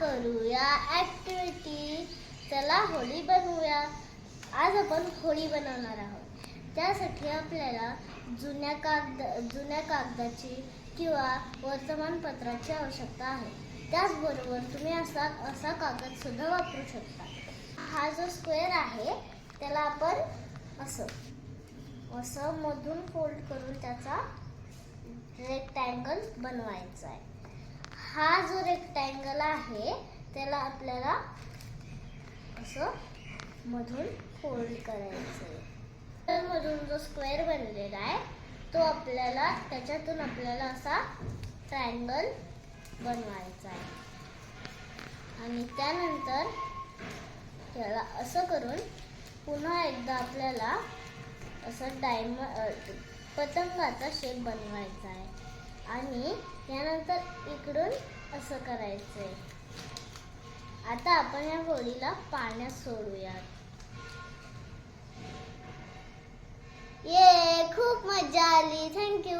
करूया ऍक्टिव्हिटी चला होळी बनवूया. आज आपण होळी बनवणार आहोत. त्यासाठी आपल्याला जुन्या कागद जुन्या कागदाची किंवा वर्तमानपत्राची आवश्यकता आहे. त्याचबरोबर तुम्ही असा असा कागद सुद्धा वापरू शकता. हा जो स्क्वेअर आहे त्याला आपण असं असं मधून फोल्ड करून त्याचा रेक्टँगल बनवायचा आहे. हा जो रेक्टँगल आहे त्याला आपल्याला असं मधून फोल्ड करायचं आहे तर मधून जो स्क्वेअर बनलेला आहे तो आपल्याला त्याच्यातून आपल्याला असा ट्रायंगल बनवायचा आहे. आणि त्यानंतर त्याला असं करून पुन्हा एकदा आपल्याला असं डायम पतंगाचा शेप बनवायचा आहे. आणि यानंतर इकडून असं करायचं आहे आता आपण या होळीला पाण्यात सोडूयात. ये खूप मजा आली. थँक्यू